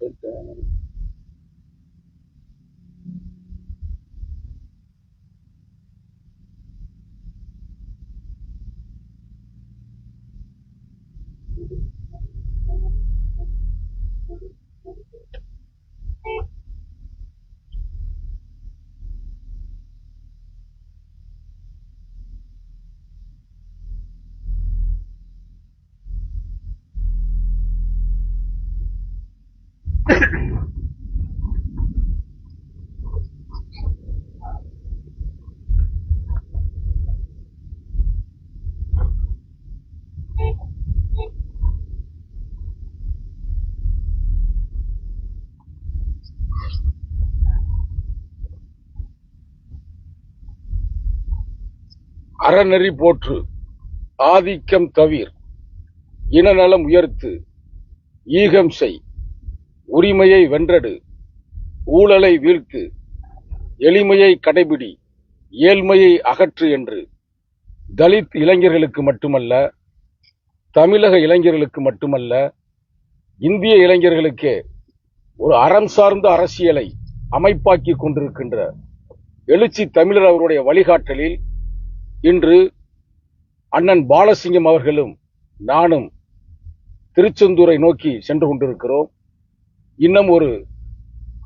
But um, அறநெறி போற்று ஆதிக்கம் தவிர் இனநலம் உயர்த்து ஈகம் செய் உரிமையை வென்றடு ஊழலை வீழ்த்து எளிமையை கடைபிடி ஏழ்மையை அகற்று என்று. தலித் இளைஞர்களுக்கு மட்டுமல்ல தமிழக இளைஞர்களுக்கு மட்டுமல்ல இந்திய இளைஞர்களுக்கே ஒரு அறம் சார்ந்த அரசியலை அமைப்பாக்கி கொண்டிருக்கின்ற எழுச்சி தமிழர் அவருடைய வழிகாட்டலில் இன்று அண்ணன் பாலசிங்கம் அவர்களும் நானும் திருச்செந்தூரை நோக்கி சென்று கொண்டிருக்கிறோம். இன்னும் ஒரு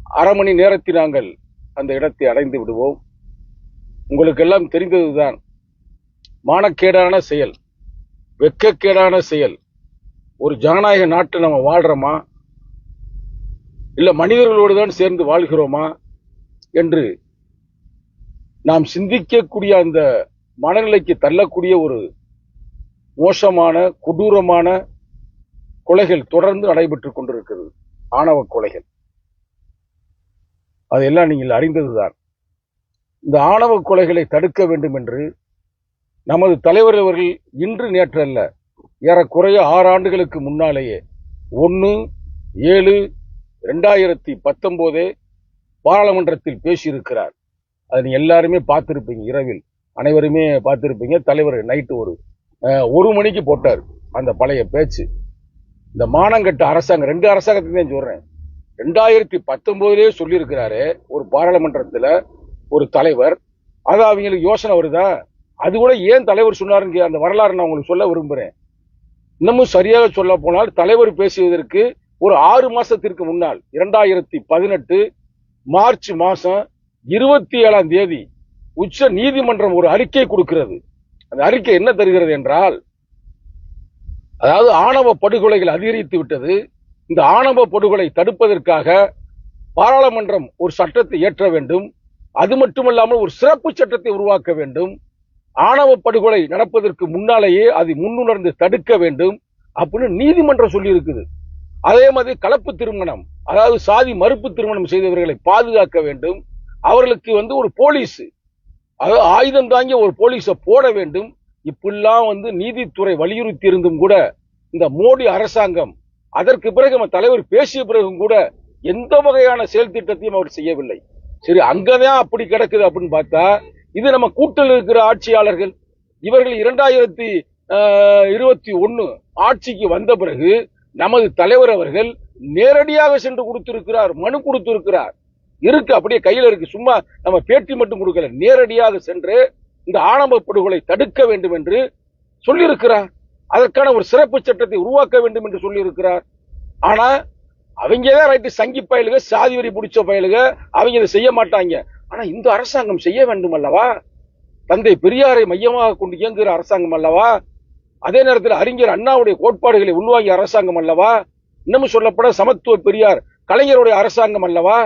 அரை மணி நேரத்தில் நாங்கள் அந்த இடத்தை அடைந்து விடுவோம். உங்களுக்கெல்லாம் தெரிந்ததுதான் மானக்கேடான செயல் வெட்கக்கேடான செயல். ஒரு ஜனநாயக நாட்டை நம்ம வாழ்கிறோமா இல்லை மனிதர்களோடு தான் சேர்ந்து வாழ்கிறோமா? என்று நாம் சிந்திக்கக்கூடிய அந்த மனநிலைக்கு தள்ளக்கூடிய ஒரு மோசமான கொடூரமான கொலைகள் தொடர்ந்து நடைபெற்றுக் கொண்டிருக்கிறது. ஆணவ கொலைகள். அதெல்லாம் நீங்கள் அறிந்ததுதான். இந்த ஆணவ கொலைகளை தடுக்க வேண்டும் என்று நமது தலைவர் அவர்கள் இன்று நேற்றல்ல ஏறக்குறைய ஆறு ஆண்டுகளுக்கு முன்னாலேயே ஒன்று ஏழு ரெண்டாயிரத்தி பத்தொம்போதே பாராளுமன்றத்தில் பேசியிருக்கிறார். அதை எல்லாருமே பார்த்திருப்பீங்க இரவில். அனைவருமே பார்த்துருப்பீங்க. தலைவர் நைட்டு ஒரு ஒரு மணிக்கு போட்டார் அந்த பழைய பேச்சு. இந்த மானங்கட்ட அரசாங்கம் ரெண்டு அரசாங்கத்துக்கு தான் சொல்றேன். ரெண்டாயிரத்தி பத்தொம்போதுலேயே சொல்லியிருக்கிறாரு ஒரு பாராளுமன்றத்தில் ஒரு தலைவர். அது அவங்களுக்கு யோசனை வருதா? அது கூட ஏன் தலைவர் சொன்னாருன்னு கே- அந்த வரலாறு நான் உங்களுக்கு சொல்ல விரும்புகிறேன் இன்னமும் சரியாக சொல்ல போனால் தலைவர் பேசியதற்கு ஒரு ஆறு மாசத்திற்கு முன்னால் இரண்டாயிரத்தி பதினெட்டு மார்ச் மாசம் இருபத்தி ஏழாம் தேதி உச்ச நீதிமன்றம் ஒரு அறிக்கை கொடுக்கிறது. அந்த அறிக்கை என்ன தருகிறது என்றால் அதாவது ஆணவ படுகொலைகள் அதிகரித்து விட்டது. இந்த ஆணவ படுகொலை தடுப்பதற்காக பாராளுமன்றம் ஒரு சட்டத்தை இயற்ற வேண்டும். அது மட்டுமல்லாமல் ஒரு சிறப்பு சட்டத்தை உருவாக்க வேண்டும். ஆணவ படுகொலை நடப்பதற்கு முன்னாலேயே அதை முன்னுணர்ந்து தடுக்க வேண்டும் அப்படின்னு நீதிமன்றம் சொல்லி இருக்குது அதே மாதிரி கலப்பு திருமணம் அதாவது சாதி மறுப்பு திருமணம் செய்தவர்களை பாதுகாக்க வேண்டும். அவர்களுக்கு வந்து ஒரு போலீஸ் அதாவது ஆயுதம் தாங்கிய ஒரு போலீஸை போட வேண்டும். இப்படிலாம் வந்து நீதித்துறை வலியுறுத்தி இருந்தும் கூட இந்த மோடி அரசாங்கம் அதற்கு பிறகு நம்ம தலைவர் பேசிய பிறகும் கூட எந்த வகையான செயல் திட்டத்தையும் அவர் செய்யவில்லை. சரி அங்கதான் அப்படி கிடக்குது அப்படின்னு பார்த்தா இது நம்ம கூட்டில் இருக்கிற ஆட்சியாளர்கள். இவர்கள் இரண்டாயிரத்தி இருபத்தி ஒன்னு ஆட்சிக்கு வந்த பிறகு நமது தலைவர் அவர்கள் நேரடியாக சென்று கொடுத்திருக்கிறார் மனு கொடுத்திருக்கிறார். இருக்கு அப்படியே கையில இருக்கு. சும்மா நம்ம பேட்டி மட்டும் கொடுக்கல. நேரடியாக சென்று இந்த ஆணவ படுகொலை தடுக்க வேண்டும் என்று சொல்லியிருக்கிறார். அதற்கான ஒரு சிறப்பு சட்டத்தை உருவாக்க வேண்டும் என்று சொல்லியிருக்கிறார். ஆனா அவங்க தான் ரைட்டு சங்கி பயலுக சாதி வரி பிடிச்ச பயலுக அவங்க இதை செய்ய மாட்டாங்க. ஆனா இந்த அரசாங்கம் செய்ய வேண்டும் அல்லவா? தந்தை பெரியாரை மையமாக கொண்டு இயங்குகிற அரசாங்கம் அல்லவா? அதே நேரத்தில் அறிஞர் அண்ணாவுடைய கோட்பாடுகளை உள்வாங்கிய அரசாங்கம் அல்லவா? இன்னமும் சொல்லப்பட சமத்துவ பெரியார் கலைஞருடைய அரசாங்கம் அல்லவா?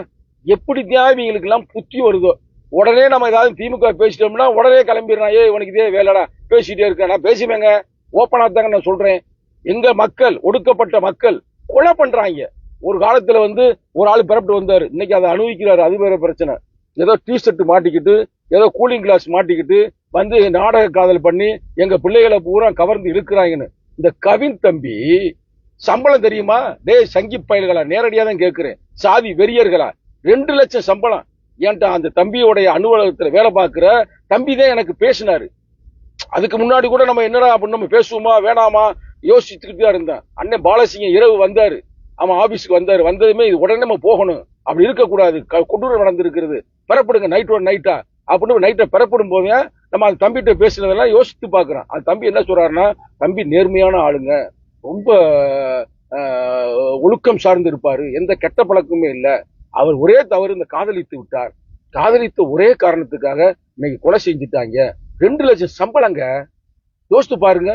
எப்படி இவங்களுக்கு எல்லாம் புத்தி வருதோ? உடனே நம்ம ஏதாவது திமுக பேசிட்டோம்னா உடனே கிளம்பிடுறான். ஏ உனக்கு இதே வேலைடா. பேசிட்டே இருக்கேன். நான் பேசுவேங்க ஓப்பனாக தாங்க நான் சொல்றேன். எங்க மக்கள் ஒடுக்கப்பட்ட மக்கள் கொலை பண்றாங்க. ஒரு காலத்துல வந்து ஒரு ஆள் பிறப்பிட்டு வந்தாரு. இன்னைக்கு அதை அனுபவிக்கிறாரு. அது வேற பிரச்சனை. ஏதோ டி ஷர்ட் மாட்டிக்கிட்டு ஏதோ கூலிங் கிளாஸ் மாட்டிக்கிட்டு வந்து நாடக காதல் பண்ணி எங்க பிள்ளைகளை பூரா கவர்ந்து இழுக்கிறாங்கன்னு. இந்த கவின் தம்பி சம்பளம் தெரியுமா? டேய் சங்கி பயல்களா? நேரடியா தான் கேட்கிறேன். சாதி வெறியர்களா? ரெண்டு லட்சம் சம்பளம். ஏன்டா அந்த தம்பியோடைய அலுவலகத்துல வேலை பார்க்கிற? தம்பி தான் எனக்கு பேசினாரு. அதுக்கு முன்னாடி கூட நம்ம என்னடா அப்படின்னு நம்ம பேசுவோமா வேணாமா? யோசிச்சுக்கிட்டு தான் இருந்தேன். அண்ணன் பாலசிங்கம் இரவு வந்தாரு. அவன் ஆபீஸ்க்கு வந்தாரு. வந்ததுமே இது உடனே நம்ம போகணும். அப்படி இருக்கக்கூடாது. க- கொடூரம் நடந்திருக்கிறது. பெறப்படுங்க நைட் ஒன் நைட்டா அப்படின்னு நைட்டை பெறப்படும் போதே நம்ம அந்த தம்பிகிட்ட பேசினதெல்லாம் யோசித்து பார்க்குறோம் அந்த தம்பி என்ன சொல்றாருன்னா தம்பி நேர்மையான ஆளுங்க. ரொம்ப ஒழுக்கம் சார்ந்து இருப்பாரு எந்த கெட்ட பழக்கமுமே இல்லை. அவர் ஒரே தவறு இந்த காதலித்து விட்டார். காதலித்த ஒரே காரணத்துக்காக இன்னைக்கு கொலை செஞ்சுட்டாங்க. ரெண்டு லட்சம் சம்பளங்க. யோசித்து பாருங்க.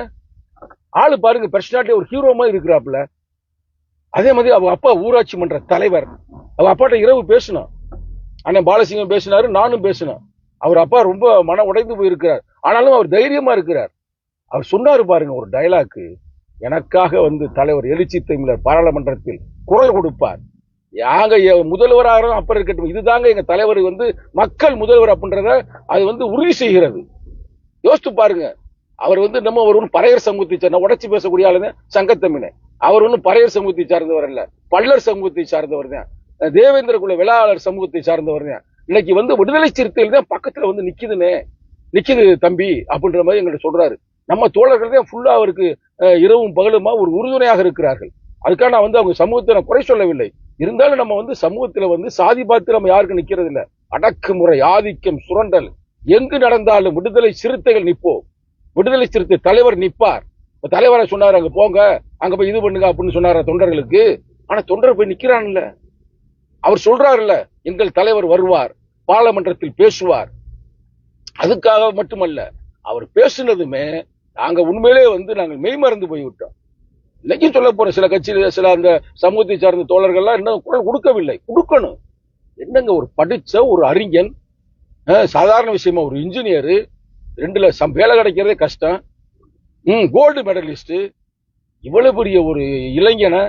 ஆளு பாருங்க பர்சனாலிட்டி ஒரு ஹீரோ மாதிரி இருக்கிறாப்புல. அதே மாதிரி அவ அப்பா ஊராட்சி மன்ற தலைவர். அவ அப்பாட்ட இரவு பேசணும் அண்ணன் பாலசிங்கம் பேசினாரு நானும் பேசினேன். அவர் அப்பா ரொம்ப மன உடைந்து போயிருக்கிறார். ஆனாலும் அவர் தைரியமா இருக்கிறார். அவர் சொன்னாரு பாருங்க ஒரு டயலாக்கு எனக்காக வந்து தலைவர் எழுச்சி தமிழர் பாராளுமன்றத்தில் குரல் கொடுப்பார். யாங்க எ- முதல்வராக அப்புறம் இருக்கட்டும். இதுதாங்க எங்க தலைவர் வந்து மக்கள் முதல்வர் அப்படின்றத அது வந்து உறுதி செய்கிறது. யோசித்து பாருங்க. அவர் வந்து நம்ம ஒரு ஒண்ணும் பறையர் சமூகத்தை சேர்ந்த உடச்சி பேசக்கூடிய ஆளுங்க சங்கத்தமினே அவர் ஒன்றும் பறையர் சமூகத்தை சார்ந்தவர் அல்ல. பல்லர் சமூகத்தை சார்ந்தவர் தான். தேவேந்திர குல வேளாளர் சமூகத்தை சார்ந்தவர் தான். இன்னைக்கு வந்து விடுதலை சிறுத்தைகள் தான் பக்கத்துல வந்து நிக்குதுனே. நிக்குது தம்பி அப்படின்ற மாதிரி எங்கள்ட்ட சொல்றாரு. நம்ம தோழர்கள் தான் ஃபுல்லா அவருக்கு இரவும் பகலுமா ஒரு உறுதுணையாக இருக்கிறார்கள். அதுக்காக நான் வந்து அவங்க சமூகத்தை நான் குறை சொல்லவில்லை. இருந்தாலும் நம்ம வந்து சமூகத்துல வந்து சாதி பார்த்து நம்ம யாருக்கும் நிக்கிறது இல்ல. அடக்குமுறை ஆதிக்கம் சுரண்டல். எங்கு நடந்தாலும் விடுதலை சிறுத்தைகள் நிப்போம் விடுதலை சிறுத்தை தலைவர் நிப்பார் தலைவரை சொன்னார் அங்க போங்க. அங்க போய் இது பண்ணுங்க அப்படின்னு சொன்னார் தொண்டர்களுக்கு? ஆனா தொண்டர் போய் நிக்கிறான்ல அவர் சொல்றாருல்ல எங்கள் தலைவர் வருவார். பாராளுமன்றத்தில் பேசுவார். அதுக்காக மட்டுமல்ல அவர் பேசுனதுமே நாங்க உண்மையிலே வந்து நாங்கள் மெய்மறந்து போய்விட்டோம். இன்னைக்கும் சொல்ல போற சில கட்சியில சில அந்த சமூகத்தை சார்ந்த தோழர்கள்லாம் இன்னும் குரல் கொடுக்கவில்லை. கொடுக்கணும். என்னங்க ஒரு படிச்ச ஒரு அறிஞன் சாதாரண விஷயமா ஒரு இன்ஜினியர் ரெண்டுல சம் வேலை கிடைக்கிறதே கஷ்டம். ம் கோல்டு மெடலிஸ்ட் இவ்வளவு பெரிய ஒரு இளைஞனை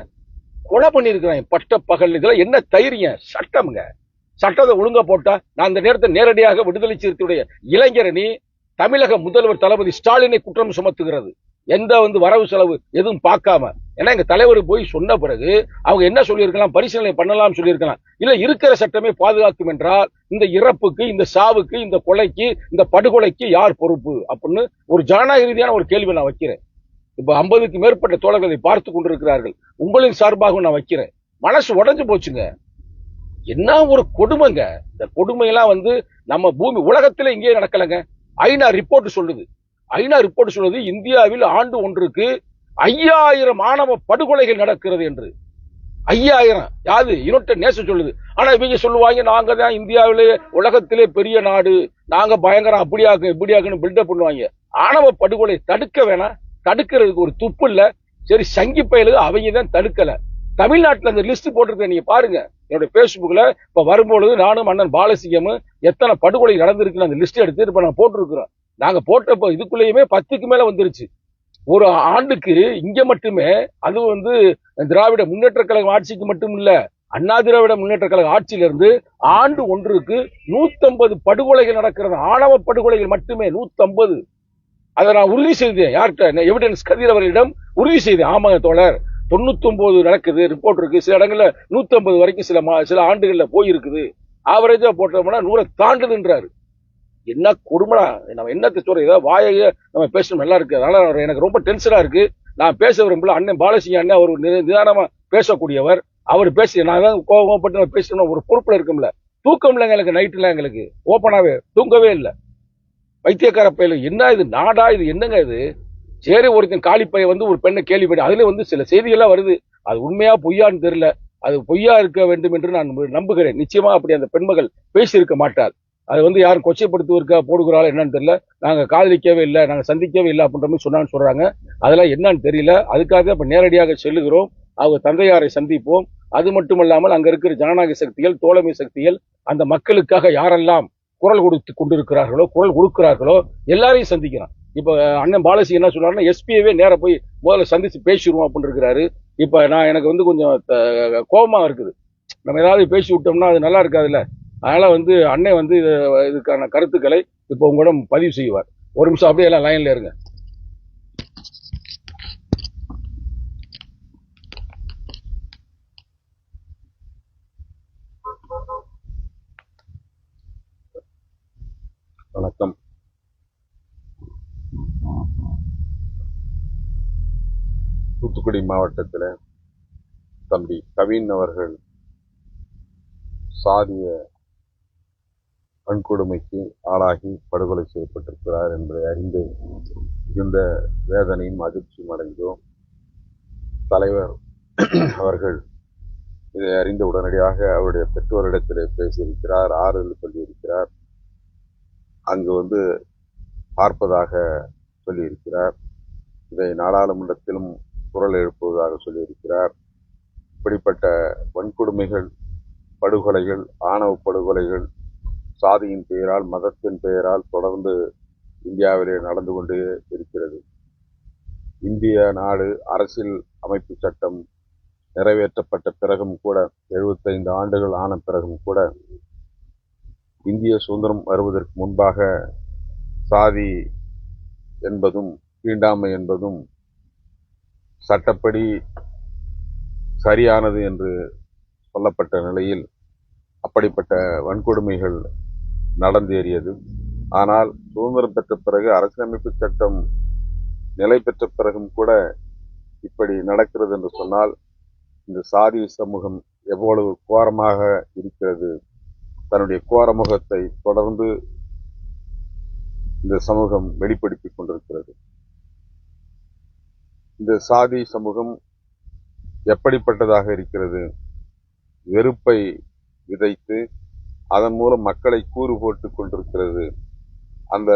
கொலை பண்ணியிருக்கிறான். பட்ட பகல் இதெல்லாம் என்ன தைரியம்? சட்டம்ங்க. சட்டத்தை ஒழுங்கா போட்டா நான் அந்த நேரத்தை நேரடியாக விடுதலை சிறுத்தையுடைய இளைஞரணி தமிழக முதல்வர் தளபதி ஸ்டாலினை குற்றம் சுமத்துகிறது. எந்த வந்து வரவு செலவு எதுவும் பார்க்காம. ஏன்னா எங்க தலைவர் போய் சொன்ன பிறகு அவங்க என்ன சொல்லியிருக்கலாம்? பரிசீலனை பண்ணலாம் சொல்லியிருக்கலாம். இல்ல இருக்கிற சட்டமே பாதுகாக்கும் என்றால் இந்த இறப்புக்கு இந்த சாவுக்கு இந்த கொலைக்கு இந்த படுகொலைக்கு யார் பொறுப்பு? அப்படின்னு ஒரு ஜனநாயக ரீதியான ஒரு கேள்வி நான் வைக்கிறேன். இப்ப ஐம்பதுக்கு மேற்பட்ட தோழர்களை பார்த்து கொண்டிருக்கிறார்கள். உங்களின் சார்பாக நான் வைக்கிறேன். மனசு உடஞ்சு போச்சுங்க. என்ன ஒரு கொடுமைங்க. இந்த கொடுமையெல்லாம் வந்து நம்ம பூமி உலகத்துல இங்கேயே நடக்கலைங்க. ஐநா ரிப்போர்ட் சொல்லுது. ஐநா ரிப்போர்ட் சொல்வது இந்தியாவில் ஆண்டு ஒன்றுக்கு ஐயாயிரம் மாணவ படுகொலைகள் நடக்கிறது என்று. ஐயாயிரம். யாது? யுனைடெட் நேஷன் சொல்லுது. ஆனா இவங்க சொல்லுவாங்க நாங்க தான் இந்தியாவிலே உலகத்திலே பெரிய நாடு. நாங்க பயங்கரம் அப்படியாக்கு இப்படியாக்குன்னு பில்டப் பண்ணுவாங்க. ஆணவ படுகொலை தடுக்க வேணாம். தடுக்கிறதுக்கு ஒரு துப்பு இல்லை. சரி சங்கி பயலுக்கு அவங்க தான் தடுக்கல. தமிழ்நாட்டில் அந்த லிஸ்ட் போட்டிருக்க நீங்க பாருங்க. என்னோட ஃபேஸ்புக்கில் இப்போ வரும்பொழுது நானும் அண்ணன் பாலசிங்கமும் எத்தனை படுகொலை நடந்திருக்குன்னு அந்த லிஸ்ட் எடுத்து இப்போ நான் போட்டிருக்கிறோம். நாங்கள் போட்டப்போ இதுக்குள்ளேயுமே பத்துக்கு மேலே வந்துருச்சு. ஒரு ஆண்டுக்கு இங்கே மட்டுமே அது வந்து திராவிட முன்னேற்ற கழகம் ஆட்சிக்கு மட்டும் இல்லை அண்ணா திராவிட முன்னேற்ற கழக ஆட்சியிலிருந்து ஆண்டு ஒன்றுக்கு நூத்தம்பது படுகொலைகள் நடக்கிறது. ஆணவ படுகொலைகள் மட்டுமே நூத்தம்பது. அதை நான் உறுதி செய்தேன். யார்கிட்ட? எவிடன்ஸ் கதிர் அவர்களிடம் உறுதி செய்தேன். ஆமாங்க தோழர். தொண்ணூத்தொன்பது நடக்குது ரிப்போர்ட் இருக்கு. சில இடங்கள்ல நூத்தம்பது வரைக்கும் சில மா- சில ஆண்டுகள்ல போயிருக்குது. ஆவரேஜா போட்டோம்னா நூறை தாண்டுதுன்றாரு. என்ன கொடுமடா? நம்ம என்னத்தை சொல்ற ஏதாவது வாயை நம்ம பேசணும் நல்லா இருக்கு. அதனால அவர் எனக்கு ரொம்ப டென்ஷனா இருக்கு. நான் பேச விரும்பல. அண்ணன் பாலசிங்க அண்ணன் அவர் நி- நிதானமா பேசக்கூடியவர். அவர் பேசி நான் தான் கோபப்பட்டு நான் பேசணும் ஒரு பொறுப்புல இருக்கும்ல. தூக்கம் இல்லைங்க எங்களுக்கு நைட்டுல எங்களுக்கு. ஓப்பனாவே தூங்கவே இல்லை. வைத்தியக்கார பையில என்ன இது? நாடா இது? என்னங்க இது? சரி ஒருத்தன் காலிப்பைய வந்து ஒரு பெண்ணை கேள்வி பண்ணி அதுல வந்து சில செய்திகள்லாம் வருது. அது உண்மையா பொய்யான்னு தெரியல. அது பொய்யா இருக்க வேண்டும் என்று நான் நம்புகிறேன். நிச்சயமா அப்படி அந்த பெண்மகள் பேசியிருக்க மாட்டார் அது வந்து யாரும் கொச்சைப்படுத்துவதற்கா போடுகிறாள் என்னன்னு தெரியல. நாங்கள் காதலிக்கவே இல்லை நாங்கள் சந்திக்கவே இல்லை அப்படின்ற மாதிரி சொன்னான்னு சொல்கிறாங்க அதெல்லாம் என்னன்னு தெரியல. அதுக்காக இப்போ நேரடியாக செல்லுகிறோம். அவங்க தந்தையாரை சந்திப்போம். அது மட்டுமல்லாமல் அங்கே இருக்கிற ஜனநாயக சக்திகள் தோழமை சக்திகள் அந்த மக்களுக்காக யாரெல்லாம் குரல் கொடுத்து கொண்டிருக்கிறார்களோ குரல் கொடுக்கிறார்களோ எல்லாரையும் சந்திக்கிறோம். இப்போ அண்ணன் பாலசி என்ன சொல்றாருன்னா எஸ்பியவே நேராக போய் முதல்ல சந்திச்சு பேசிடுவோம் அப்படின்னு இருக்கிறாரு. இப்போ நான் எனக்கு வந்து கொஞ்சம் த- இருக்குது. நம்ம ஏதாவது பேசி விட்டோம்னா அது நல்லா இருக்காதுல்ல. அதனால வந்து அண்ணன் வந்து இது- இதுக்கான கருத்துக்களை இப்போ உங்களிடம் பதிவு செய்வார். ஒரு நிமிஷம் அப்படியே எல்லாம் லைன்ல இருங்க. வணக்கம். தூத்துக்குடி மாவட்டத்தில் தம்பி கவின் அவர்கள் சாதிய வன்கொடுமைக்கு ஆளாகி படுகொலை செய்யப்பட்டிருக்கிறார் என்பதை அறிந்து மிகுந்த வேதனையும் அதிர்ச்சியும் அடைந்தோம் தலைவர் அவர்கள் இதை அறிந்த உடனடியாக அவருடைய பெற்றோரிடத்திலே பேசியிருக்கிறார் ஆறுதல் சொல்லியிருக்கிறார். அங்கு வந்து பார்ப்பதாக சொல்லியிருக்கிறார். இதை நாடாளுமன்றத்திலும் குரல் எழுப்புவதாக சொல்லியிருக்கிறார். இப்படிப்பட்ட வன்கொடுமைகள் படுகொலைகள் ஆணவ படுகொலைகள் சாதியின் பெயரால் மதத்தின் பெயரால் தொடர்ந்து இந்தியாவிலே நடந்து கொண்டே இருக்கிறது. இந்திய நாடு அரசியல் அமைப்பு சட்டம் நிறைவேற்றப்பட்ட பிறகும் கூட 75 ஆண்டுகள் ஆன பிறகும் கூட இந்திய சுதந்திரம் வருவதற்கு முன்பாக சாதி என்பதும் தீண்டாமை என்பதும் சட்டப்படி சரியானது என்று சொல்லப்பட்ட நிலையில் அப்படிப்பட்ட வன்கொடுமைகள் நடந்தேறியது. ஆனால் சுதந்திரம் பெற்ற பிறகு அரசியலமைப்பு சட்டம் நிலை பெற்ற பிறகும் கூட இப்படி நடக்கிறது என்று சொன்னால் இந்த சாதி சமூகம் எவ்வளவு கோரமாக இருக்கிறது. தன்னுடைய கோர முகத்தை தொடர்ந்து இந்த சமூகம் வெளிப்படுத்திக் கொண்டிருக்கிறது. இந்த சாதி சமூகம் எப்படிப்பட்டதாக இருக்கிறது? வெறுப்பை விதைத்து அதன் மூலம் மக்களை கூறு போட்டுக் கொண்டிருக்கிறது. அந்த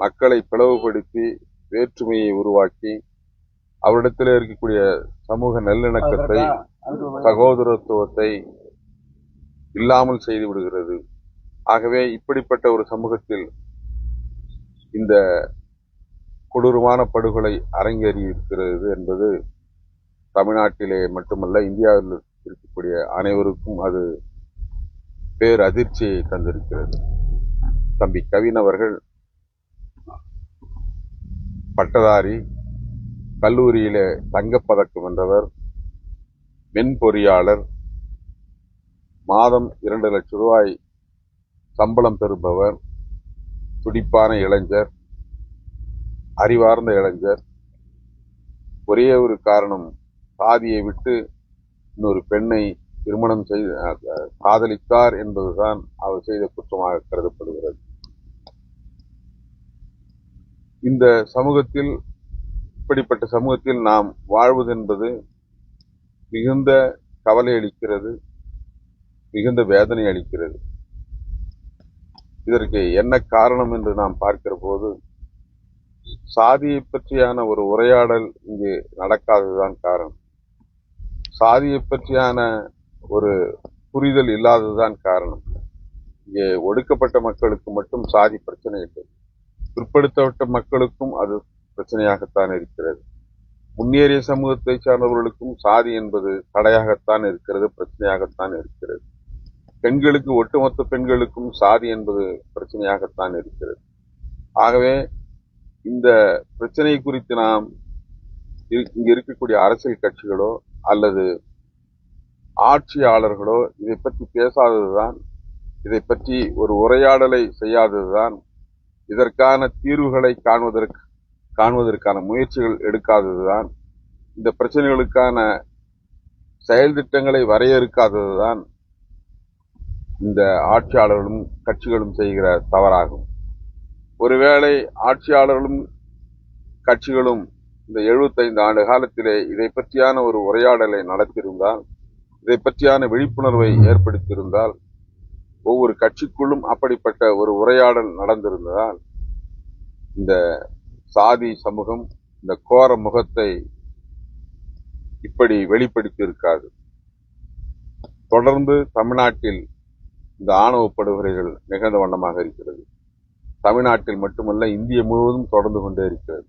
மக்களை பிளவுபடுத்தி வேற்றுமையை உருவாக்கி அவரிடத்தில் இருக்கக்கூடிய சமூக நல்லிணக்கத்தை சகோதரத்துவத்தை இல்லாமல் செய்து விடுகிறது. ஆகவே இப்படிப்பட்ட ஒரு சமூகத்தில் இந்த கொடூரமான படுகொலை அரங்கேறி இருக்கிறது என்பது தமிழ்நாட்டிலே மட்டுமல்ல இந்தியாவில் இருக்கக்கூடிய அனைவருக்கும் அது பேர் அதிர்ச்சியை தந்திருக்கிறது. தம்பி கவின் அவர்கள் பட்டதாரி கல்லூரியிலே தங்கப்பதக்கம் வென்றவர் மென்பொறியாளர் மாதம் இரண்டு லட்சம் ரூபாய் சம்பளம் பெறுபவர் துடிப்பான இளைஞர் அறிவார்ந்த இளைஞர். ஒரே ஒரு காரணம் சாதியை விட்டு இன்னொரு பெண்ணை திருமணம் செய்து காதலித்தார் என்பதுதான் அவர் செய்த குற்றமாக கருதப்படுகிறது. இந்த சமூகத்தில் இப்படிப்பட்ட சமூகத்தில் நாம் வாழ்வது என்பது மிகுந்த கவலை அளிக்கிறது மிகுந்த வேதனை அளிக்கிறது. இதற்கு என்ன காரணம் என்று நாம் பார்க்கிற போது சாதியை பற்றியான ஒரு உரையாடல் இங்கு நடக்காததுதான் காரணம். சாதியை பற்றியான ஒரு புரிதல் இல்லாததுதான் காரணம். இங்கே ஒடுக்கப்பட்ட மக்களுக்கு மட்டும் சாதி பிரச்சனை இல்லை. பிற்படுத்தப்பட்ட மக்களுக்கும் அது பிரச்சனையாகத்தான் இருக்கிறது. முன்னேறிய சமூகத்தை சார்ந்தவர்களுக்கும் சாதி என்பது தடையாகத்தான் இருக்கிறது பிரச்சனையாகத்தான் இருக்கிறது. பெண்களுக்கு ஒட்டுமொத்த பெண்களுக்கும் சாதி என்பது பிரச்சனையாகத்தான் இருக்கிறது. ஆகவே இந்த பிரச்சனை குறித்து நாம் இங்கே இருக்கக்கூடிய அரசியல் கட்சிகளோ அல்லது ஆட்சியாளர்களோ இதை பற்றி பேசாததுதான் இதை பற்றி ஒரு உரையாடலை செய்யாததுதான் இதற்கான தீர்வுகளை காண்பதற்கு காண்பதற்கான முயற்சிகள் எடுக்காததுதான் இந்த பிரச்சனைகளுக்கான செயல் திட்டங்களை வரையறுக்காததுதான் இந்த ஆட்சியாளர்களும் கட்சிகளும் செய்கிற தவறாகும். ஒருவேளை ஆட்சியாளர்களும் கட்சிகளும் இந்த 75 ஆண்டு காலத்திலே இதை பற்றியான ஒரு உரையாடலை நடத்தியிருந்தால் இதை பற்றியான விழிப்புணர்வை ஏற்படுத்தியிருந்தால் ஒவ்வொரு கட்சிக்குள்ளும் அப்படிப்பட்ட ஒரு உரையாடல் நடந்திருந்ததால் இந்த சாதி சமூகம் இந்த கோர முகத்தை இப்படி வெளிப்படுத்தி இருக்காது தொடர்ந்து தமிழ்நாட்டில் இந்த ஆணவ படுகொலைகள் நிகழ்ந்த வண்ணமாக இருக்கிறது. தமிழ்நாட்டில் மட்டுமல்ல இந்திய முழுவதும் தொடர்ந்து கொண்டே இருக்கிறது.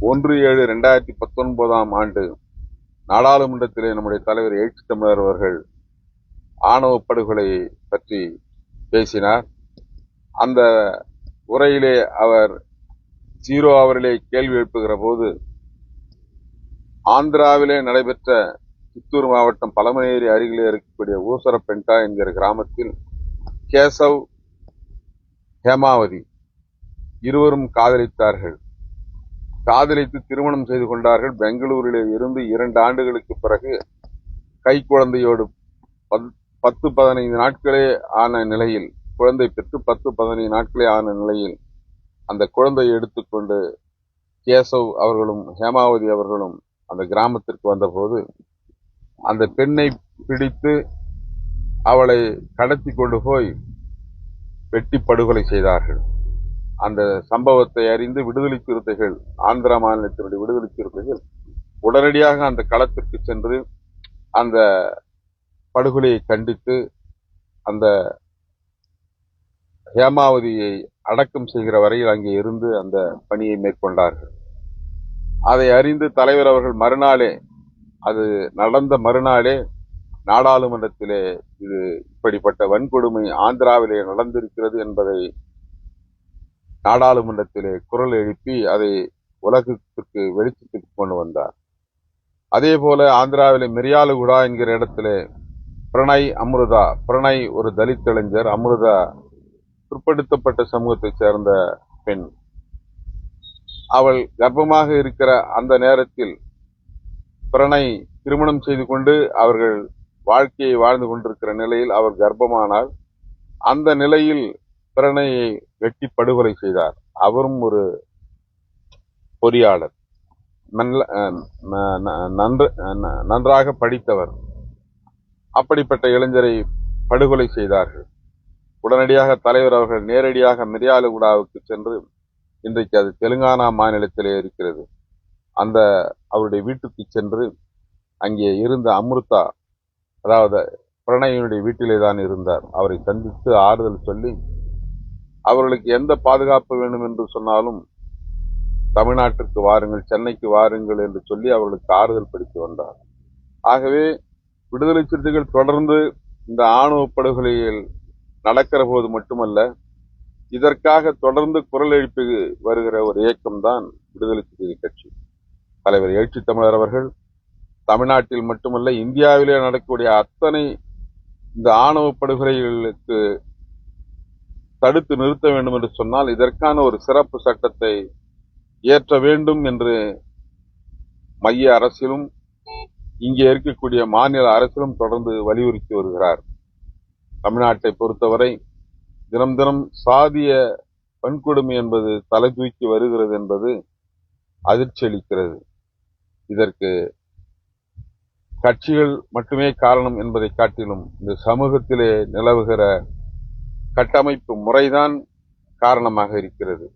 ஒன்று ஏழு இரண்டாயிரத்தி பத்தொன்பதாம் ஆண்டு நாடாளுமன்றத்திலே நம்முடைய தலைவர் எழுச்சி தமிழர் அவர்கள் ஆணவ படுகொலை பற்றி பேசினார். அந்த உரையிலே அவர் ஜீரோ அவரிலே கேள்வி எழுப்புகிற போது ஆந்திராவிலே நடைபெற்ற சித்தூர் மாவட்டம் பழமநேரி அருகிலே இருக்கக்கூடிய ஊசரப்பெண்டா என்கிற கிராமத்தில் கேசவ் ஹேமாவதி இருவரும் காதலித்தார்கள். காதலித்து திருமணம் செய்து கொண்டார்கள். பெங்களூரில் இருந்து இரண்டு ஆண்டுகளுக்கு பிறகு கை குழந்தையோடு பத்- பத்து பதினைந்து நாட்களே ஆன நிலையில் குழந்தை பெற்று பத்து பதினைந்து நாட்களே ஆன நிலையில் அந்த குழந்தையை எடுத்துக்கொண்டு கேசவ் அவர்களும் ஹேமாவதி அவர்களும் அந்த கிராமத்திற்கு வந்தபோது அந்த பெண்ணை பிடித்து அவளை கடத்தி கொண்டு போய் வெட்டி படுகொலை செய்தார்கள். அந்த சம்பவத்தை அறிந்து விடுதலை சிறுத்தைகள் ஆந்திரா மாநிலத்தினுடைய விடுதலை சிறுத்தைகள் உடனடியாக அந்த களத்திற்கு சென்று அந்த படுகொலையை கண்டித்து அந்த ஹேமாவதியை அடக்கம் செய்கிற வரையில் அங்கே இருந்து அந்த பணியை மேற்கொண்டார்கள். அதை அறிந்து தலைவர் அவர்கள் மறுநாளே அது நடந்த மறுநாளே நாடாளுமன்றத்திலே இது இப்படிப்பட்ட வன்கொடுமை ஆந்திராவிலே நடந்திருக்கிறது என்பதை நாடாளுமன்றத்திலே குரல் எழுப்பி அதை உலகத்திற்கு வெளிச்சத்துக்கு கொண்டு வந்தார். அதே போல ஆந்திராவிலே மிரியாலுகுடா என்கிற இடத்திலே பிரணய் அமிர்தா பிரணய் ஒரு தலித் இளைஞர் அமிர்தா பிற்படுத்தப்பட்ட சமூகத்தைச் சேர்ந்த பெண். அவள் கர்ப்பமாக இருக்கிற அந்த நேரத்தில் பிரணை திருமணம் செய்து கொண்டு அவர்கள் வாழ்க்கையை வாழ்ந்து கொண்டிருக்கிற நிலையில் அவர் கர்ப்பமானார் அந்த நிலையில் பிரணயை வெட்டி படுகொலை செய்தார். அவரும் ஒரு பொறியாளர். நல்ல- ந- ந- நன்று ந- நன்றாக படித்தவர். அப்படிப்பட்ட இளைஞரை படுகொலை செய்தார்கள். உடனடியாக தலைவர் அவர்கள் நேரடியாக மிரியாலுகுடாவுக்கு சென்று இன்றைக்கு அது தெலுங்கானா மாநிலத்திலே இருக்கிறது. அந்த அவருடைய வீட்டுக்கு சென்று அங்கே இருந்த அம்ருதா அதாவது பிரணயனுடைய வீட்டிலே தான் இருந்தார். அவரை சந்தித்து ஆறுதல் சொல்லி அவர்களுக்கு எந்த பாதுகாப்பு வேண்டும் என்று சொன்னாலும் தமிழ்நாட்டிற்கு வாருங்கள் சென்னைக்கு வாருங்கள் என்று சொல்லி அவர்களுக்கு ஆறுதல் படுத்தி வந்தார். ஆகவே விடுதலை சிறுத்தைகள் தொடர்ந்து இந்த ஆணவ படுகொலையில் நடக்கிற போது மட்டுமல்ல இதற்காக தொடர்ந்து குரல் எழுப்பி வருகிற ஒரு இயக்கம்தான் விடுதலை சிறுத்தைகள் கட்சி. தலைவர் எழுச்சி தமிழர் அவர்கள் தமிழ்நாட்டில் மட்டுமல்ல இந்தியாவிலே நடக்கக்கூடிய அத்தனை இந்த ஆணவ படுகொலைகளுக்கு தடுத்து நிறுத்த வேண்டும் என்று சொன்னால் இதற்கான ஒரு சிறப்பு சட்டத்தை இயற்ற வேண்டும் என்று மைய அரசிலும் இங்கே இருக்கக்கூடிய மாநில அரசிலும் தொடர்ந்து வலியுறுத்தி வருகிறார். தமிழ்நாட்டை பொறுத்தவரை தினம் தினம் சாதிய வன்கொடுமை என்பது தலை தூக்கி வருகிறது என்பது அதிர்ச்சி அளிக்கிறது. இதற்கு கட்சிகள் மட்டுமே காரணம் என்பதை காட்டிலும் இந்த சமூகத்திலே நிலவுகிற கட்டமைப்பு முறைதான் காரணமாக இருக்கிறது.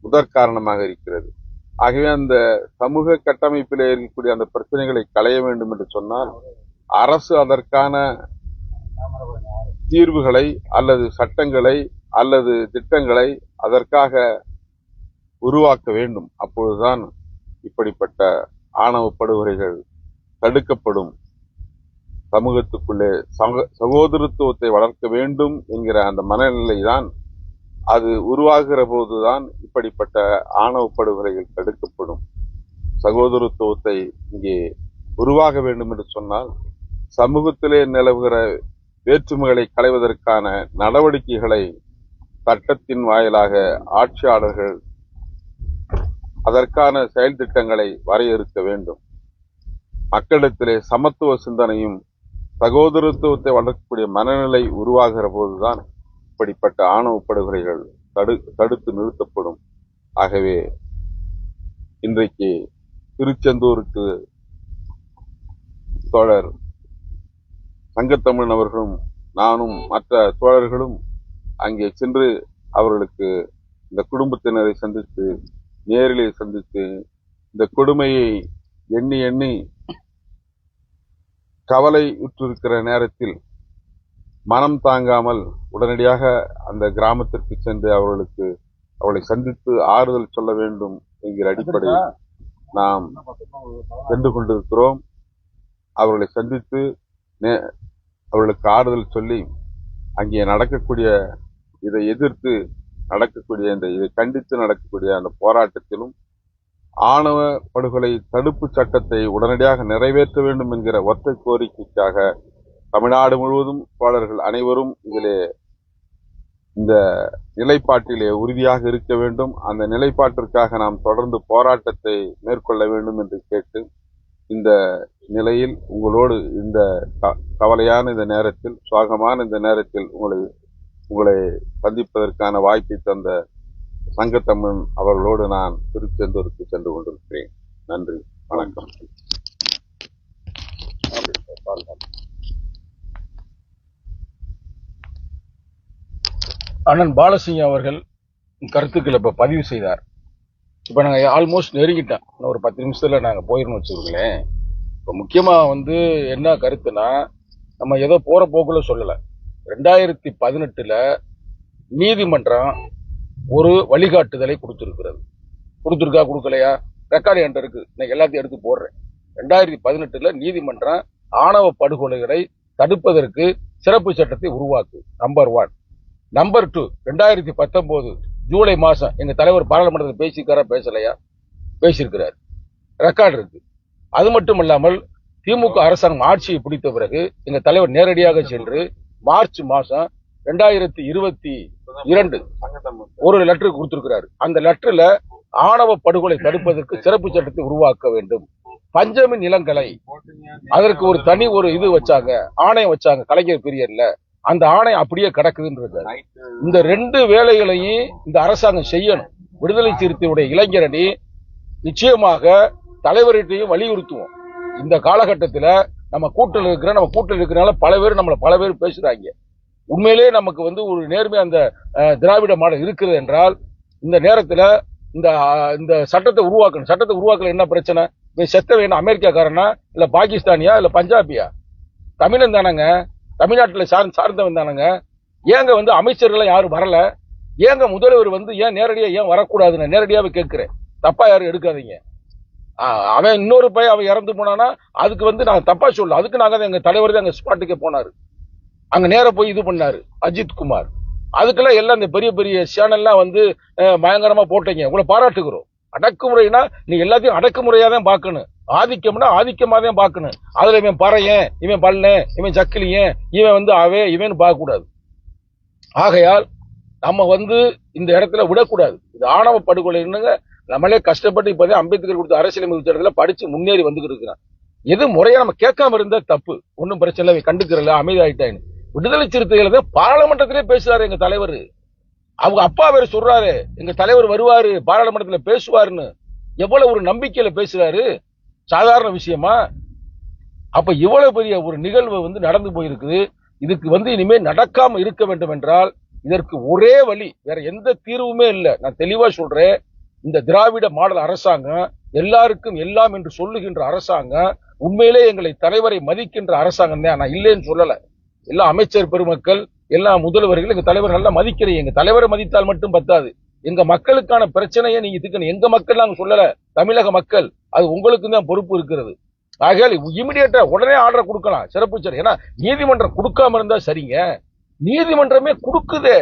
முதற் காரணமாக இருக்கிறது. ஆகவே அந்த சமூக கட்டமைப்பில் இருக்கக்கூடிய அந்த பிரச்சனைகளை களைய வேண்டும் என்று சொன்னால் அரசு அதற்கான தீர்வுகளை அல்லது சட்டங்களை அல்லது திட்டங்களை அதற்காக உருவாக்க வேண்டும். அப்பொழுதுதான் இப்படிப்பட்ட ஆணவ படுகொலைகள் தடுக்கப்படும். சமூகத்துக்குள்ளே சக- சகோதரத்துவத்தை வளர்க்க வேண்டும் என்கிற அந்த மனநிலை தான் அது உருவாகிற போதுதான் இப்படிப்பட்ட ஆணவ படுகொலைகள் தடுக்கப்படும். சகோதரத்துவத்தை இங்கே உருவாக வேண்டும் என்று சொன்னால் சமூகத்திலே நிலவுகிற வேற்றுமைகளை களைவதற்கான நடவடிக்கைகளை சட்டத்தின் வாயிலாக ஆட்சியாளர்கள் அதற்கான செயல் திட்டங்களை வரையறுக்க வேண்டும். மக்களிடத்திலே சமத்துவ சிந்தனையும் சகோதரத்துவத்தை வளர்க்கக்கூடிய மனநிலை உருவாகிற போதுதான் இப்படிப்பட்ட ஆணவ படுகொலைகள் தடு தடுத்து நிறுத்தப்படும். ஆகவே இன்றைக்கு திருச்செந்தூருக்கு தோழர் சங்கத்தமிழன் அவர்களும் நானும் மற்ற தோழர்களும் அங்கே சென்று அவர்களுக்கு இந்த குடும்பத்தினரை சந்தித்து நேரிலே சந்தித்து இந்த கொடுமையை எண்ணி எண்ணி கவலை உற்றிருக்கிற நேரத்தில் மனம் தாங்காமல் உடனடியாக அந்த கிராமத்திற்கு சென்று அவர்களுக்கு அவளை சந்தித்து ஆறுதல் சொல்ல வேண்டும் என்கிற அடிப்படையில் நாம் சென்று கொண்டிருக்கிறோம். அவர்களை சந்தித்து நே- அவர்களுக்கு ஆறுதல் சொல்லி அங்கே நடக்கக்கூடிய இதை எதிர்த்து நடக்கக்கூடிய இந்த இதை கண்டித்து நடக்கக்கூடிய அந்த போராட்டத்திலும் ஆணவ படுகொலை தடுப்பு சட்டத்தை உடனடியாக நிறைவேற்ற வேண்டும் என்கிற ஒற்றை கோரிக்கைக்காக தமிழ்நாடு முழுவதும் தோழர்கள் அனைவரும் இதிலே இந்த நிலைப்பாட்டிலே உறுதியாக இருக்க வேண்டும். அந்த நிலைப்பாட்டிற்காக நாம் தொடர்ந்து போராட்டத்தை மேற்கொள்ள வேண்டும் என்று கேட்டு இந்த நிலையில் உங்களோடு இந்த கவலையான இந்த நேரத்தில் சுவாகமான இந்த நேரத்தில் உங்களை உங்களை சந்திப்பதற்கான வாய்ப்பை தந்த சங்கத்தமிழன் அவர்களோடு நான் திருச்செந்தூருக்கு சென்று கொண்டிருக்கிறேன். நன்றி. வணக்கம். அண்ணன் பாலசிங்கம் அவர்கள் கருத்துக்களை இப்போ பதிவு செய்தார். இப்போ நாங்கள் ஆல்மோஸ்ட் நெருங்கிட்டோம். இன்னும் ஒரு பத்து நிமிஷத்தில் நாங்கள் போயிடணும் வச்சுக்கோங்களேன். இப்போ முக்கியமாக வந்து என்ன கருத்துனா நம்ம ஏதோ போகிற போக்குல சொல்லலை. ரெண்டாயிரத்தி பதினெட்டில் நீதிமன்றம் ஒரு வழிகாட்டுதலை கொடுத்திருக்கிறது. கொடுத்துருக்கா கொடுக்கலையா? ரெக்கார்டு என்கிட்ட இருக்கு. நான் எல்லாத்தையும் எடுத்து போடுறேன். ரெண்டாயிரத்தி பதினெட்டுல நீதிமன்றம் ஆணவ படுகொலைகளை தடுப்பதற்கு சிறப்பு சட்டத்தை உருவாக்கு. நம்பர் ஒன் நம்பர் டூ ரெண்டாயிரத்தி பத்தொன்பது ஜூலை மாசம் எங்க தலைவர் பாராளுமன்றத்தில் பேசியிருக்காரா பேசலையா? பேசியிருக்கிறார். ரெக்கார்டு இருக்கு. அது மட்டும் இல்லாமல் திமுக அரசாங்கம் ஆட்சியை பிடித்த பிறகு எங்க தலைவர் நேரடியாக சென்று மார்ச் மாசம் ரெண்டாயிரத்தி இருபத்தி இரண்டு ஒரு லெட்டர் கொடுத்திருக்கிறாரு. அந்த லெட்டர்ல ஆணவ படுகொலை தடுப்பதற்கு சிறப்பு சட்டத்தை உருவாக்க வேண்டும். பஞ்சமி நிலங்களை அதற்கு ஒரு தனி ஒரு இது வச்சாங்க ஆணையம் வச்சாங்க கலைஞர் பீரியட்ல. அந்த ஆணையம் அப்படியே கிடக்குதுன்றது. இந்த ரெண்டு வேலைகளையும் இந்த அரசாங்கம் செய்யணும். விடுதலை சிறுத்தையுடைய இளைஞரணி நிச்சயமாக தலைவர்கிட்டையும் வலியுறுத்துவோம். இந்த காலகட்டத்தில் நம்ம கூட்டில் இருக்கிற நம்ம கூட்டல் இருக்கிறனால பல பேர் நம்மளை பல பேர் பேசுறாங்க. உண்மையிலேயே நமக்கு வந்து ஒரு நேர்மை அந்த திராவிட மாடல் இருக்குது என்றால் இந்த நேரத்தில் இந்த இந்த சட்டத்தை உருவாக்கணும். சட்டத்தை உருவாக்கல என்ன பிரச்சனை? இவன் செத்த வேணும் அமெரிக்காக்காரனா? இல்லை பாகிஸ்தானியா? இல்லை பஞ்சாபியா? தமிழன் தானங்க. தமிழ்நாட்டில் சார் சார்ந்தவன் தானங்க. ஏங்க வந்து அமைச்சர்கள்லாம் யாரும் வரல? ஏங்க முதல்வர் வந்து ஏன் நேரடியாக ஏன் வரக்கூடாதுன்னு நேரடியாகவே கேட்குறேன். தப்பாக யாரும் எடுக்காதீங்க. அவன் இன்னொரு பையன் அவன் இறந்து போனானா அதுக்கு வந்து நான் தப்பாக சொல்ல அதுக்கு நாங்கள் தான் தலைவர் தான் எங்கள் ஸ்பாட்டுக்கே போனாரு. அங்க நேராக போய் இது பண்ணாரு அஜித் குமார். அதுக்கெல்லாம் எல்லாம் இந்த பெரிய பெரிய சேனல்லாம் வந்து பயங்கரமாக பயங்கரமா போட்டீங்க. உங்களை பாராட்டுகிறோம். அடக்குமுறைனா நீ எல்லாத்தையும் அடக்குமுறையா தான் பார்க்கணும். ஆதிக்கம்னா ஆதிக்கமா தான் பார்க்கணும். அதுல இவன் பறையன் இவன் பல்லன் இவன் சக்கிலியன் இவன் வந்து அவே இவன் பார்க்க கூடாது ஆகையால் நம்ம வந்து இந்த இடத்துல விடக்கூடாது. இது ஆணவ படுகொலைன்னுங்க நம்மளே கஷ்டப்பட்டு இப்போதான் அம்பேத்கர் கொடுத்த அரசியலமைப்பு இடத்துல படிச்சு முன்னேறி வந்துகிட்டு இருக்கிறான். எது முறையா நம்ம கேட்காம இருந்தா தப்பு. ஒன்றும் பிரச்சனை இல்லை. இவன் கண்டுக்கிறல அமைதியாயிட்டான்னு விடுதலை சிறுத்தைகளை தான் பாராளுமன்றத்திலே பேசுறாரு எங்க தலைவர். அவங்க அப்பா வேற சொல்றாரு எங்க தலைவர் வருவாரு பாராளுமன்றத்துல பேசுவாருன்னு. எவ்வளவு ஒரு நம்பிக்கையில பேசுறாரு. சாதாரண விஷயமா? அப்ப இவ்வளவு பெரிய ஒரு நிகழ்வு வந்து நடந்து போயிருக்குது. இதுக்கு வந்து இனிமே நடக்காம இருக்க வேண்டும் என்றால் இதற்கு ஒரே வழி வேற எந்த தீர்வுமே இல்லை. நான் தெளிவா சொல்றேன். இந்த திராவிட மாடல் அரசாங்கம் எல்லாருக்கும் எல்லாம் என்று சொல்லுகின்ற அரசாங்கம் உண்மையிலே எங்களை தலைவரை மதிக்கின்ற அரசாங்கம் தான். நான் இல்லைன்னு சொல்லலை. எல்லா அமைச்சர் பெருமக்கள் எல்லா முதல்வர்கள் எங்க தலைவர் நல்லா மதிக்கிறீங்க எங்க தலைவரை மதித்தால் மட்டும் பத்தாது. எங்க மக்களுக்கான பிரச்சனையை நீங்க தீர்க்கணும் எங்க மக்கள் நாங்க சொல்லல. தமிழக மக்கள் அது உங்களுக்கு தான் பொறுப்பு இருக்கிறது. ஆகையால் இமிடியேட்டா உடனே ஆர்டர் கொடுக்கலாம். சிறப்பு சரி. ஏன்னா நீதிமன்றம் கொடுக்காம இருந்தா சரிங்க. நீதிமன்றமே கொடுக்குதே.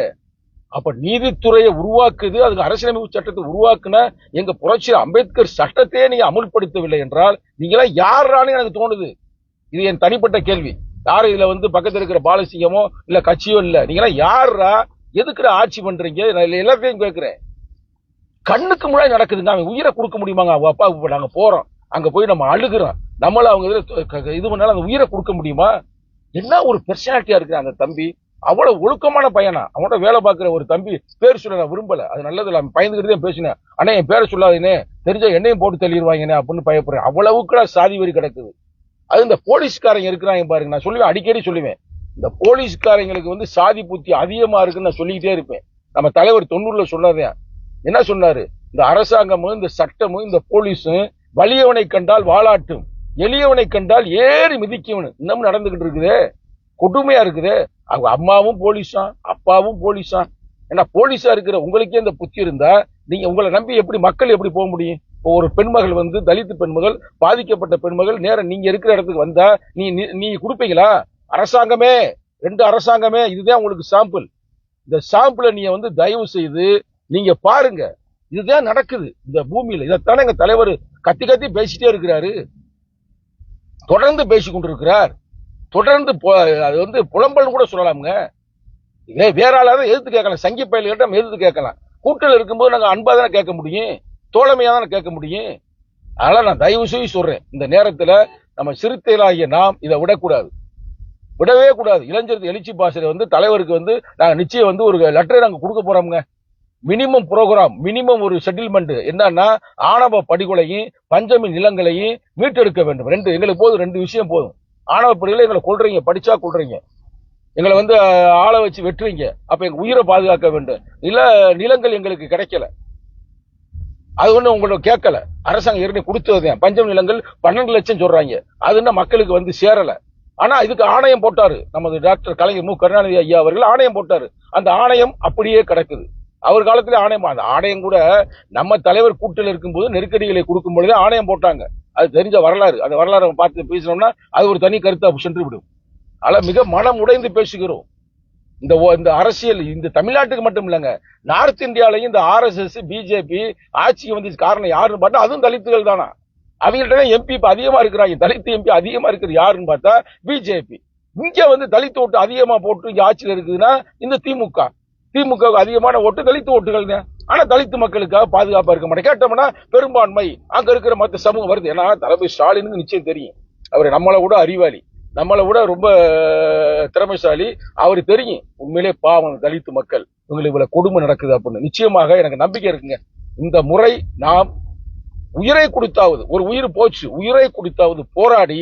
அப்ப நீதித்துறையை உருவாக்குது அதுக்கு அரசியலமைப்பு சட்டத்தை உருவாக்குன எங்க புரட்சி அம்பேத்கர் சட்டத்தையே நீங்க அமுல்படுத்தவில்லை என்றால் நீங்களாம் யாரானு எனக்கு தோணுது. இது என் தனிப்பட்ட கேள்வி. யாரும் இதுல வந்து பக்கத்தில் இருக்கிற பாலசிங்கமோ இல்ல கட்சியோ இல்ல. நீங்களாம் யாரா எதுக்குற ஆட்சி பண்றீங்க? நான் எல்லாத்தையும் கேட்கிறேன் கண்ணுக்கு முன்னாடி நடக்குதுங்க. அவன் உயிரை கொடுக்க முடியுமாங்க? அவங்க அப்பா இப்ப நாங்க போறோம். அங்க போய் நம்ம அழுகுறோம். நம்மள அவங்க இதுல இது பண்ணாலும் அந்த உயிரை கொடுக்க முடியுமா? என்ன ஒரு பெர்சனாலிட்டியா இருக்கிற அந்த தம்பி? அவ்வளவு ஒழுக்கமான பையனா? அவனோட வேலை பார்க்குற ஒரு தம்பி பேர் சொல்ல நான் விரும்பல. அது நல்லது இல்லை பயந்துகிட்டு தான் பேசினேன். ஆனா என் பேரை சொல்லாதீனே. தெரிஞ்ச என்னையும் போட்டு தள்ளிடுவாங்கண்ணே அப்படின்னு பயப்படுறேன். அவ்வளவுக்கு சாதி வரி கிடக்குது. அது இந்த போலீஸ்காரங்க இருக்கிறாங்க பாருங்க. நான் சொல்லுவேன் அடிக்கடி சொல்லுவேன். இந்த போலீஸ்காரங்களுக்கு வந்து சாதி புத்தி அதிகமா இருக்குன்னு நான் சொல்லிக்கிட்டே இருப்பேன். நம்ம தலைவர் தொண்ணூறுல சொன்னதே என்ன சொன்னாரு? இந்த அரசாங்கமும் இந்த சட்டமும் இந்த போலீஸும் வலியவனை கண்டால் வாலாட்டும். எளியவனை கண்டால் ஏறி மிதிக்கவனு இன்னமும் நடந்துகிட்டு இருக்குதே. கொடுமையா இருக்குதே. அவங்க அம்மாவும் போலீஸா அப்பாவும் போலீஸா ஏன்னா போலீஸா இருக்கிற உங்களுக்கே இந்த புத்தி இருந்தா நீங்க உங்களை நம்பி எப்படி மக்கள் எப்படி போக முடியும்? ஒரு பெண்மகள் வந்து தலித்து பெண்மகள் பாதிக்கப்பட்ட பெண்மகள் நேரம் நீங்க இருக்கிற இடத்துக்கு வந்தா நீ நீ- கொடுப்பீங்களா? அரசாங்கமே ரெண்டு அரசாங்கமே இதுதான் உங்களுக்கு சாம்பிள் இந்த சாம்பிளை நீங்க வந்து தயவு செய்து நீங்க பாருங்க. இதுதான் நடக்குது இந்த பூமியில. இதைத்தானே எங்க தலைவர் கத்தி கத்தி பேசிட்டே இருக்கிறாரு. தொடர்ந்து பேசி கொண்டிருக்கிறார். தொடர்ந்து அது வந்து புலம்பல் கூட சொல்லலாமுங்க. இதே வேற ஆளாவது எதிர்த்து கேட்கலாம். சங்கி பயில்கிட்ட எதிர்த்து கேட்கலாம். கூட்டல் இருக்கும்போது நாங்க அன்பா தானே கேட்க முடியும்? தோழமையா தானே கேட்க முடியும். அதனால நான் தயவு செய்து சொல்றேன். இந்த நேரத்துல நம்ம சிறுத்தைகளாகிய நாம் இதை விடக்கூடாது. விடவே கூடாது. இளைஞர் எழுச்சி பாசறை வந்து தலைவருக்கு வந்து நாங்கள் நிச்சயம் வந்து ஒரு லெட்டரை நாங்கள் கொடுக்க போறோம்ங்க. மினிமம் ப்ரோக்ராம் மினிமம் ஒரு செட்டில்மெண்ட் என்னன்னா ஆணவ படுகொலையும் பஞ்சமி நிலங்களையும் மீட்டெடுக்க வேண்டும். ரெண்டு எங்களுக்கு போதும். ரெண்டு விஷயம் போதும். ஆணவ படுகொலை எங்களை கொள்றீங்க படிச்சா கொள்றீங்க எங்களை வந்து ஆளை வச்சு வெட்டுறீங்க. அப்ப எங்க உயிரை பாதுகாக்க வேண்டும். நில நிலங்கள் எங்களுக்கு கிடைக்கல. அது ஒண்ணு உங்களுக்கு கேட்கல. அரசாங்கம் ஏற்கனவே கொடுத்தது. பஞ்சம் நிலங்கள் பன்னெண்டு லட்சம் சொல்றாங்க. அது என்ன மக்களுக்கு வந்து சேரல. ஆனா இதுக்கு ஆணையம் போட்டாரு. நமது டாக்டர் கலைஞர் மு. கருணாநிதி ஐயா அவர்கள் ஆணையம் போட்டாரு. அந்த ஆணையம் அப்படியே கிடக்குது. அவர் காலத்திலே ஆணையம் அந்த ஆணையம் கூட நம்ம தலைவர் கூட்டில் இருக்கும்போது நெருக்கடிகளை கொடுக்கும் பொழுதே ஆணையம் போட்டாங்க. அது தெரிஞ்ச வரலாறு. அந்த வரலாறு பார்த்து பேசினோம்னா அது ஒரு தனி கருத்தா சென்று விடும். அதனால மிக மனம் உடைந்து பேசுகிறோம். இந்த ஓ- இந்த அரசியல் இந்த தமிழ்நாட்டுக்கு மட்டும் இல்லைங்க. நார்த் இந்தியாலையும் இந்த ஆர்எஸ்எஸ் பிஜேபி ஆட்சிக்கு வந்து காரணம் யாருன்னு பார்த்தா அதுவும் தலித்துகள் தானா? அவங்கள்ட்ட எம்பி இப்போ அதிகமாக இருக்கிறாங்க. தலித்து எம்பி அதிகமாக இருக்கிறது யாருன்னு பார்த்தா பிஜேபி இங்கே வந்து தலித்து ஓட்டு அதிகமாக போட்டு இங்கே ஆட்சியில் இருக்குதுன்னா இந்த திமுக திமுக அதிகமான ஓட்டு தலித்து ஓட்டுகள்ங்க. ஆனால் தலித்து மக்களுக்காக பாதுகாப்பாக இருக்க மாட்டேன். கேட்டோம்னா பெரும்பான்மை அங்கே இருக்கிற மற்ற சமூகம் வருது. ஏன்னா தளபதி ஸ்டாலினுக்கு நிச்சயம் தெரியும். அவர் நம்மளை கூட அறிவாளி. நம்மளை விட ரொம்ப திறமைசாலி. அவர் தெரியும். உண்மையிலே பாவம் தலித்து மக்கள். இவங்களுக்கு இவ்வளவு கொடுமை நடக்குது அப்படின்னு. நிச்சயமாக எனக்கு நம்பிக்கை இருக்குங்க. இந்த முறை நாம் உயிரை கொடுத்தாவது ஒரு உயிர் போச்சு உயிரை கொடுத்தாவது போராடி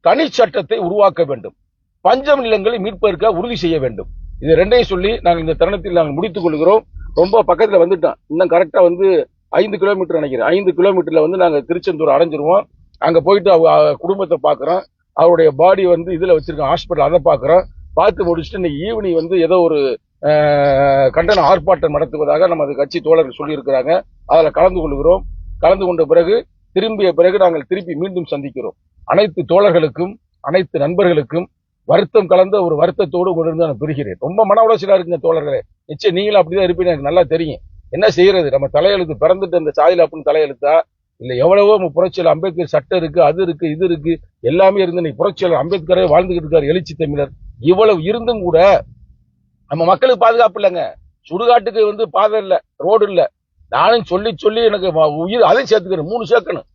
தனி சட்டத்தை உருவாக்க வேண்டும். பஞ்சம் நிலங்களை மீட்பதற்க உறுதி செய்ய வேண்டும். இது ரெண்டையும் சொல்லி நாங்கள் இந்த தருணத்தில் நாங்கள் முடித்துக் கொள்கிறோம். ரொம்ப பக்கத்தில் வந்துட்டோம். இன்னும் கரெக்டாக வந்து ஐந்து கிலோமீட்டர் நினைக்கிறேன். ஐந்து கிலோமீட்டரில் வந்து நாங்கள் திருச்செந்தூர் அடைஞ்சிருவோம். அங்கே போயிட்டு அவங்க குடும்பத்தை பார்க்குறோம் அவருடைய பாடி வந்து இதில் வச்சிருக்கோம் ஹாஸ்பிட்டல் அதை பார்க்குறோம். பார்த்து முடிச்சுட்டு இன்னைக்கு ஈவினிங் வந்து ஏதோ ஒரு கண்டன ஆர்ப்பாட்டம் நடத்துவதாக நமது கட்சி தோழர்கள் சொல்லியிருக்கிறாங்க. அதில் கலந்து கொள்கிறோம். கலந்து கொண்ட பிறகு திரும்பிய பிறகு நாங்கள் திருப்பி மீண்டும் சந்திக்கிறோம். அனைத்து தோழர்களுக்கும் அனைத்து நண்பர்களுக்கும் வருத்தம் கலந்த ஒரு வருத்தத்தோடு உங்களிருந்து நான் பெறுகிறேன். ரொம்ப மன உளைச்சலாக இருக்குங்க தோழர்களே. நிச்சயம் நீங்களும் அப்படிதான் இருப்பீங்க. எனக்கு நல்லா தெரியும். என்ன செய்யறது? நம்ம தலையெழுத்து பிறந்துட்டு அந்த சாதியில் அப்படின்னு தலையெழுத்தா? இல்ல எவ்வளவோ நம்ம புரட்சியாளர் அம்பேத்கர் சட்டம் இருக்கு அது இருக்கு இது இருக்கு எல்லாமே இருந்து இன்னைக்கு புரட்சியாளர் அம்பேத்கரே வாழ்ந்துகிட்டு இருக்காரு எழுச்சி தமிழர். இவ்வளவு இருந்தும் கூட நம்ம மக்களுக்கு பாதுகாப்பு இல்லைங்க. சுடுகாட்டுக்கு வந்து பாதை இல்ல ரோடு இல்ல. நானும் சொல்லி சொல்லி எனக்கு உயிர் அதையும் சேர்த்துக்கிறேன் மூணு சேர்க்கணும்.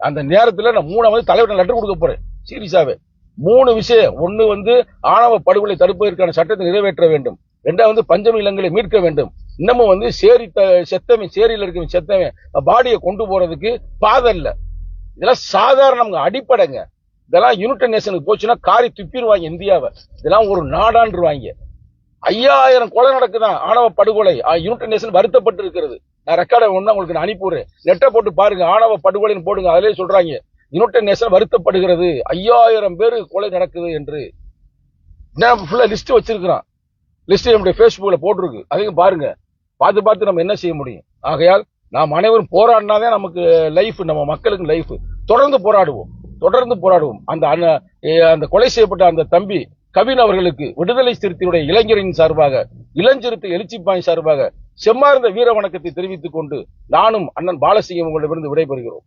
அந்த நேரத்துல நான் மூணை வந்து தலைவர் லெட்டர் கொடுக்க போறேன் சீரியஸாவே மூணு விஷயம். ஒண்ணு வந்து ஆணவ படுகொலை தடுப்பதற்கான சட்டத்தை நிறைவேற்ற வேண்டும். ரெண்டாவது வந்து பஞ்சமி இளங்களை மீட்க வேண்டும். இன்னமும் வந்து சேரி த- செத்தவன் சேரியில் இருக்க செத்தவன் பாடியை கொண்டு போறதுக்கு பாதை இல்லை. இதெல்லாம் சாதாரண அடிப்படைங்க. இதெல்லாம் யுனைடெட் நேஷனுக்கு போச்சுன்னா காரி துப்பிடுவாங்க இந்தியாவை. இதெல்லாம் ஒரு நாடான்றுவாங்க. ஐயாயிரம் கொலை நடக்குதான் ஆணவ படுகொலை. யுனைடெட் நேஷன் வருத்தப்பட்டு இருக்கிறது. நான் ரெக்கார்டை ஒன்று உங்களுக்கு நான் அனுப்பிடுறேன் நெட்டை போட்டு பாருங்க ஆணவ படுகொலைன்னு போடுங்க அதிலே சொல்றாங்க. யுனைடெட் நேஷன் வருத்தப்படுகிறது. ஐயாயிரம் பேர் கொலை நடக்குது என்று. நான் ஃபுல்லாக லிஸ்ட் வச்சிருக்கிறான். லிஸ்ட் நம்முடைய ஃபேஸ்புக்கில் போட்டிருக்கு. அதையும் பாருங்க. பார்த்து பார்த்து நம்ம என்ன செய்ய முடியும்? ஆகையால் நாம் அனைவரும் போராடினாதான் நமக்கு லைஃப் நம்ம மக்களுக்கு லைஃப் தொடர்ந்து போராடுவோம். தொடர்ந்து போராடுவோம். அந்த அந்த கொலை செய்யப்பட்ட அந்த தம்பி கவின் அவர்களுக்கு விடுதலை சிறுத்தையுடைய இளைஞரின் சார்பாக இளஞ்சிறுத்தை எழுச்சிப்பாய் சார்பாக செம்மார்ந்த வீர வணக்கத்தை தெரிவித்துக் கொண்டு நானும் அண்ணன் பாலசிங்கம் உங்களிடமிருந்து விடைபெறுகிறோம்.